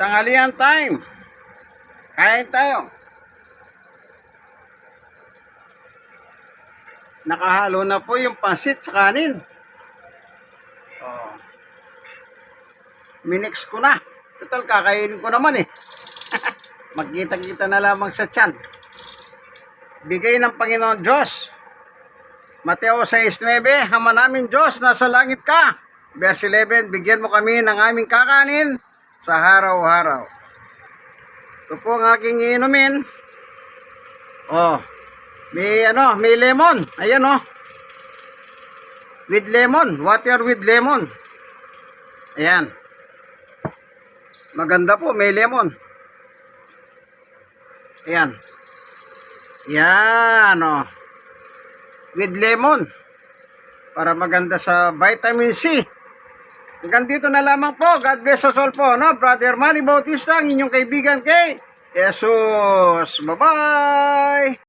Tanghalian time. Kain tayo. Nakahalo na po yung pansit sa kanin. Oh. Minix ko na. Total, kakainin ko naman eh. Magkita-kita na lamang sa tiyan. Bigay ng Panginoon Diyos. Mateo 6.9 Hama namin Diyos, nasa langit ka. Verse 11, bigyan mo kami ng aming kakanin sa araw-araw. Ito po ang aking iinumin. Oh, may ano, may lemon. Ayan oh. With lemon, water with lemon. Ayan. Maganda po, may lemon. Ayan. Yan oh. With lemon. Para maganda sa vitamin C. Hanggang dito na lamang po. God bless us all po. No? Brother Manny Bautista, ang inyong kaibigan kay Jesus. Bye-bye!